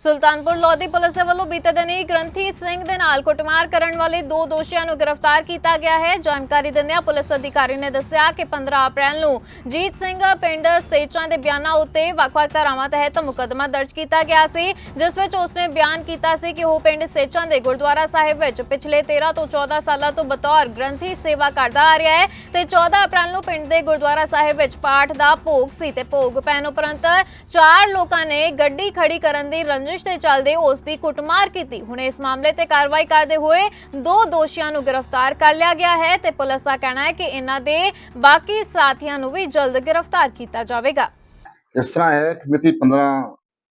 Sultanpur Lodhi police ਦੇ ਵੱਲੋਂ ਬੀਤੇ ਦਿਨੀ ਗ੍ਰੰਥੀ ਸਿੰਘ ਦੇ ਨਾਲ ਕੁੱਟਮਾਰ ਕਰਨ ਵਾਲੇ ਦੋ ਦੋਸ਼ੀਆਂ ਨੂੰ ਗ੍ਰਿਫਤਾਰ ਕੀਤਾ ਗਿਆ ਹੈ। ਜਾਣਕਾਰੀ ਦਿੰਦਿਆਂ ਪੁਲਿਸ ਅਧਿਕਾਰੀ ਨੇ ਦੱਸਿਆ ਕਿ 15 ਅਪ੍ਰੈਲ ਨੂੰ ਜੀਤ ਸਿੰਘ ਪਿੰਡ ਸੇਚਾਂ ਦੇ ਬਿਆਨਾਂ ਉੱਤੇ ਵੱਖ-ਵੱਖ ਧਾਰਾਵਾਂ ਤਹਿਤ ਮੁਕੱਦਮਾ ਦਰਜ ਕੀਤਾ ਗਿਆ ਸੀ, ਜਿਸ ਵਿੱਚ ਉਸਨੇ ਬਿਆਨ ਕੀਤਾ ਸੀ ਕਿ ਉਹ ਪਿੰਡ ਸੇਚਾਂ ਦੇ ਗੁਰਦੁਆਰਾ ਸਾਹਿਬ ਵਿੱਚ ਪਿਛਲੇ 13 ਤੋਂ 14 ਸਾਲਾਂ ਤੋਂ ਬਤੌਰ ਗ੍ਰੰਥੀ ਸੇਵਾ ਕਰਦਾ ਆ ਰਿਹਾ ਹੈ ਤੇ 14 ਅਪ੍ਰੈਲ ਨੂੰ ਪਿੰਡ ਦੇ ਗੁਰਦੁਆਰਾ ਸਾਹਿਬ ਵਿੱਚ ਪਾਠ ਦਾ ਭੋਗ ਸੀ ਤੇ ਭੋਗ ਪੈਣ ਉਪਰੰਤ ਚਾਰ ਲੋਕਾਂ ਨੇ ਗੱਡੀ ਖੜੀ ਕਰਨ ਦੀ ਰੰਜਿਸ਼ ਦੇ ਚੱਲਦੇ ਉਸ ਦੀ ਕੁੱਟਮਾਰ ਕੀਤੀ। ਹੁਣ ਇਸ ਮਾਮਲੇ ਤੇ ਕਾਰਵਾਈ ਕਰਦੇ ਹੋਏ ਦੋ ਦੋਸ਼ੀਆਂ ਨੂੰ ਗ੍ਰਿਫਤਾਰ ਕਰ ਲਿਆ ਗਿਆ ਹੈ ਤੇ ਪੁਲਿਸ ਦਾ ਕਹਿਣਾ ਹੈ ਕਿ ਇਹਨਾਂ ਦੇ ਬਾਕੀ ਸਾਥੀਆਂ ਨੂੰ ਵੀ ਜਲਦ ਗ੍ਰਿਫਤਾਰ ਕੀਤਾ ਜਾਵੇਗਾ। ਇਸ ਤਰ੍ਹਾਂ ਹੈ ਕਿ ਮਿਤੀ 15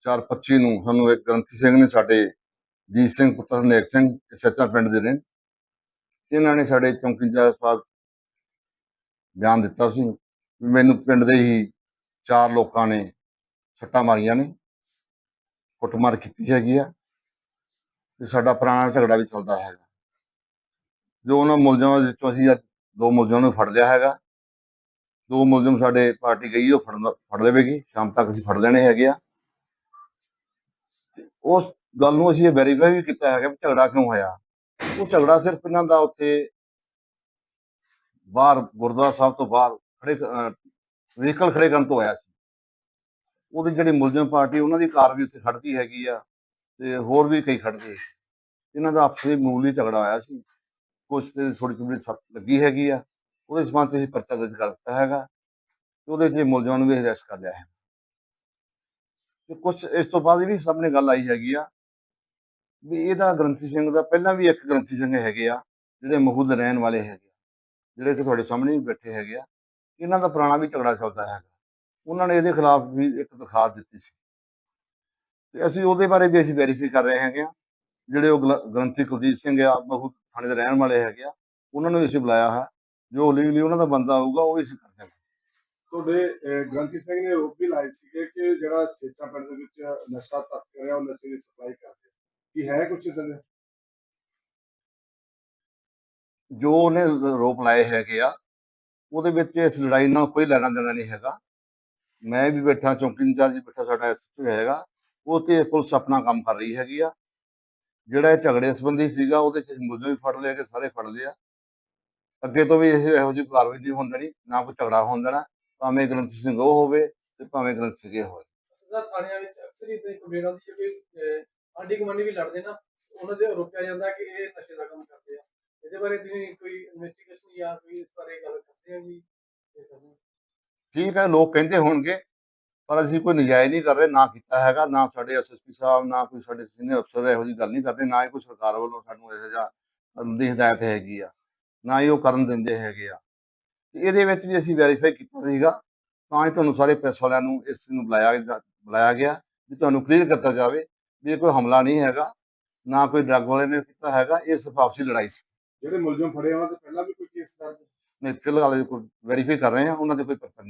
4 25 ਨੂੰ ਸਾਨੂੰ ਇੱਕ ਗ੍ਰੰਥੀ ਸਿੰਘ ਨੇ ਸਾਡੇ ਜੀਤ ਸਿੰਘ, ਪੁੱਤਰ ਨੇਕ ਸਿੰਘ ਸੱਚਾ ਪਿੰਡ ਦੇ ਨੇ। ਇਹਨਾਂ ਨੇ ਸਾਡੇ ਚੌਂਕੀ ਇੰਚਾਰਜ ਸਾਹਿਬ ਬਿਆਨ ਦਿੱਤਾ ਸੀ ਮੈਨੂੰ ਪਿੰਡ ਦੇ ਹੀ ਚਾਰ ਲੋਕਾਂ ਨੇ ਸੱਟਾਂ ਮਾਰੀਆਂ ਨੇ। ਕੁੱਟਮਾਰ ਕੀਤੀ ਹੈਗੀ ਆ ਤੇ ਸਾਡਾ ਪੁਰਾਣਾ ਝਗੜਾ ਵੀ ਚੱਲਦਾ ਹੈਗਾ। ਜੋ ਉਹਨਾਂ ਮੁਲਜ਼ਮਾਂ ਵਿੱਚੋਂ ਅਸੀਂ ਅੱਜ ਦੋ ਮੁਲਜ਼ਮਾਂ ਨੂੰ ਫੜ ਲਿਆ ਹੈਗਾ। ਦੋ ਮੁਲਜ਼ਮ ਸਾਡੇ ਪਾਰਟੀ ਗਈ, ਉਹ ਫੜ ਫੜ ਲਵੇਗੀ ਸ਼ਾਮ ਤੱਕ ਅਸੀਂ ਫੜ ਲੈਣੇ ਹੈਗੇ ਆ। ਤੇ ਉਸ ਗੱਲ ਨੂੰ ਅਸੀਂ ਇਹ ਵੈਰੀਫਾਈ ਵੀ ਕੀਤਾ ਹੈਗਾ ਵੀ ਝਗੜਾ ਕਿਉਂ ਹੋਇਆ। ਉਹ ਝਗੜਾ ਸਿਰਫ ਇਹਨਾਂ ਦਾ ਉੱਥੇ ਬਾਹਰ ਗੁਰਦੁਆਰਾ ਸਾਹਿਬ ਤੋਂ ਬਾਹਰ ਖੜੇ ਵਹੀਕਲ ਖੜੇ ਕਰਨ ਤੋਂ ਹੋਇਆ ਸੀ। ਉਹਦੇ ਜਿਹੜੇ ਮੁਲਜ਼ਮ ਪਾਰਟੀ ਉਹਨਾਂ ਦੀ ਕਾਰ ਵੀ ਉੱਥੇ ਖੜਦੀ ਹੈਗੀ ਆ ਤੇ ਹੋਰ ਵੀ ਕਈ ਖੜਦੇ ਇਹਨਾਂ ਦਾ ਆਪਸੀ ਮਾਮੂਲੀ ਝਗੜਾ ਹੋਇਆ ਸੀ। ਕੁਛ ਤੇ ਥੋੜੀ ਥੋੜੀ ਸੱਟ ਲੱਗੀ ਹੈਗੀ ਆ। ਉਹਦੇ ਸਬੰਧ 'ਚ ਅਸੀਂ ਪਰਚਾ ਦਰਜ ਕਰ ਦਿੱਤਾ ਹੈਗਾ ਤੇ ਉਹਦੇ 'ਚ ਮੁਲਜ਼ਮਾਂ ਨੂੰ ਵੀ ਅਰੈਸਟ ਕਰ ਲਿਆ ਹੈ ਤੇ ਕੁਝ ਇਸ ਤੋਂ ਬਾਅਦ ਇਹ ਵੀ ਸਾਹਮਣੇ ਗੱਲ ਆਈ ਹੈਗੀ ਆ ਵੀ ਇਹਦਾ ਗ੍ਰੰਥੀ ਸਿੰਘ ਦਾ ਪਹਿਲਾਂ ਵੀ ਇੱਕ ਗ੍ਰੰਥੀ ਸਿੰਘ ਹੈਗੇ ਆ, ਜਿਹੜੇ ਮਹੂ ਦੇ ਰਹਿਣ ਵਾਲੇ ਹੈਗੇ ਆ, ਜਿਹੜੇ ਕਿ ਤੁਹਾਡੇ ਸਾਹਮਣੇ ਵੀ ਬੈਠੇ ਹੈਗੇ ਆ। ਇਹਨਾਂ ਦਾ ਪੁਰਾਣਾ ਵੀ ਝਗੜਾ ਚੱਲਦਾ ਹੈਗਾ। ਉਹਨਾਂ ਨੇ ਇਹਦੇ ਖਿਲਾਫ ਵੀ ਇੱਕ ਦਰਖਾਸਤ ਦਿੱਤੀ ਸੀ। ਤੇ ਅਸੀਂ ਉਹਦੇ ਬਾਰੇ ਵੀ ਅਸੀਂ ਵੈਰੀਫਾਈ ਕਰ ਰਹੇ ਹੈਗੇ ਆ ਜਿਹੜੇ ਉਹ ਗ੍ਰੰਥੀ ਕੁਲਦੀਪ ਸਿੰਘ ਆ ਮਹੂ ਥਾਣੇ ਦੇ ਰਹਿਣ ਵਾਲੇ ਹੈਗੇ ਆ ਉਹਨਾਂ ਨੂੰ ਵੀ ਅਸੀਂ ਬੁਲਾਇਆ ਹੈ। ਜੋ ਲੀਗਲੀ ਉਹਨਾਂ ਦਾ ਬੰਦਾ ਹੋਊਗਾ ਉਹ ਵੀ ਅਸੀਂ ਕਰ ਦਿਆਂਗੇ ਤੁਹਾਡੇ ਗ੍ਰੰਥੀ ਸਿੰਘ ਨੇ ਰੋਪ ਵੀ ਲਾਏ ਸੀਗੇ ਕਿ ਜਿਹੜਾ ਸੇਚਾ ਪਿੰਡ ਦੇ ਵਿੱਚ ਨਸ਼ਾ ਤਸਕਰ ਹੈ ਉਹ ਨਸ਼ੇ ਦੀ ਸਪਲਾਈ ਕਰਦੇ ਕੀ ਹੈ ਕੁਛ ਇਦਾਂ ਦਾ? ਜੋ ਉਹਨੇ ਰੋਪ ਲਾਏ ਹੈਗੇ ਆ ਉਹਦੇ ਵਿੱਚ ਇਸ ਲੜਾਈ ਨਾਲ ਕੋਈ ਲੈਣਾ ਦੇਣਾ ਨਹੀਂ ਹੈਗਾ। ਮੈਂ ਵੀ ਬੈਠਾ ਚੌਂਕੀ ਇੰਚਾਰਜ ਵੀ ਬੈਠਾ ਸਾਡਾ ਐਸਪੀ ਹੈਗਾ। ਉਹ ਤੇ ਪੁਲਿਸ ਆਪਣਾ ਕੰਮ ਕਰ ਰਹੀ ਹੈਗੀ ਆ। ਜਿਹੜਾ ਇਹ ਝਗੜੇ ਸੰਬੰਧੀ ਸੀਗਾ ਉਹਦੇ ਚ ਮੁਲਜ਼ਮ ਵੀ ਫੜ ਲਏ ਕਿ ਸਾਰੇ ਫੜ ਲਿਆ ਅੱਗੇ ਤੋਂ ਵੀ ਇਹ ਇਹੋ ਜਿਹੀ ਕਾਰਵਾਈ ਨਹੀਂ ਹੋਣ ਦੇਣੀ ਨਾ ਕੋਈ ਝਗੜਾ ਹੋਣ ਦੇਣਾ। ਭਾਵੇਂ ਗ੍ਰੰਥੀ ਸਿੰਘ ਉਹ ਹੋਵੇ ਤੇ ਭਾਵੇਂ ਗ੍ਰੰਥੀ ਸਿੰਘ ਇਹ ਹੋਵੇ। ਸਦਾ ਥਾਣਿਆਂ ਵਿੱਚ ਅਕਸਰ ਹੀ ਇਦਾਂ ਦੀ ਕੰਪਲੇਂਟ ਆਉਂਦੀ ਹੈ ਕਿ ਅਹ, ਆਂਢੀ ਗੁਆਂਢੀ ਵੀ ਲੜਦੇ ਨਾ ਉਹਨਾਂ ਦੇ ਰੋਕਿਆ ਜਾਂਦਾ ਕਿ ਇਹ ਨਸ਼ੇ ਦਾ ਕੰਮ ਕਰਦੇ ਆ। ਇਹਦੇ ਬਾਰੇ ਤੁਸੀਂ ਕੋਈ ਇਨਵੈਸਟੀਗੇਸ਼ਨ ਜਾਂ ਕੋਈ ਇਸ ਬਾਰੇ ਗੱਲ ਕਰਦੇ ਆ ਜੀ? ਇਹ ਕਰਨਾ। ਠੀਕ ਹੈ ਲੋਕ ਕਹਿੰਦੇ ਹੋਣਗੇ ਪਰ ਅਸੀਂ ਕੋਈ ਨਜਾਇਜ਼ ਨਹੀਂ ਕਰ ਰਹੇ ਨਾ ਕੀਤਾ ਹੈਗਾ ਨਾ ਸਾਡੇ ਐਸਐਸਪੀ ਸਾਹਿਬ ਨਾ ਕੋਈ ਸਾਡੇ ਸੀਨੀਅਰ ਅਫਸਰ ਇਹੋ ਜਿਹੀ ਗੱਲ ਨਹੀਂ ਕਰਦੇ ਨਾ ਹੀ ਕੋਈ ਸਰਕਾਰ ਵੱਲੋਂ ਸਾਨੂੰ ਇਹੋ ਜਿਹਾ ਦੀ ਹਦਾਇਤ ਹੈਗੀ ਆ ਨਾ ਹੀ ਉਹ ਕਰਨ ਦਿੰਦੇ ਹੈਗੇ ਆ। ਇਹਦੇ ਵਿੱਚ ਵੀ ਅਸੀਂ ਵੈਰੀਫਾਈ ਕੀਤਾ ਸੀਗਾ ਤਾਂ ਹੀ ਤੁਹਾਨੂੰ ਸਾਰੇ ਪ੍ਰੈਸ ਵਾਲਿਆਂ ਨੂੰ ਇਸ ਨੂੰ ਬੁਲਾਇਆ ਜਾ- ਬੁਲਾਇਆ ਗਿਆ ਵੀ ਤੁਹਾਨੂੰ ਕਲੀਅਰ ਕੀਤਾ ਜਾਵੇ ਵੀ ਇਹ ਕੋਈ ਹਮਲਾ ਨਹੀਂ ਹੈਗਾ ਨਾ ਕੋਈ ਡਰੱਗ ਵਾਲੇ ਨੇ ਕੀਤਾ ਹੈਗਾ ਇਹ ਸਿਰਫ ਆਪਸੀ ਲੜਾਈ ਸੀ। ਜਿਹੜੇ ਮੁਲਜ਼ਮ ਫੜੇ ਉਹਨਾਂ ਤੇ ਪਹਿਲਾਂ ਵੀ ਕੋਈ ਕੇਸ ਦਰਜ? ਨਹੀਂ ਫਿਲਹਾਲ ਕੋਈ ਵੈਰੀਫਾਈ ਕਰ ਰਹੇ ਹਾਂ ਉਹਨਾਂ ਦੇ ਕੋਈ ਪਤਾ ਨਹੀਂ।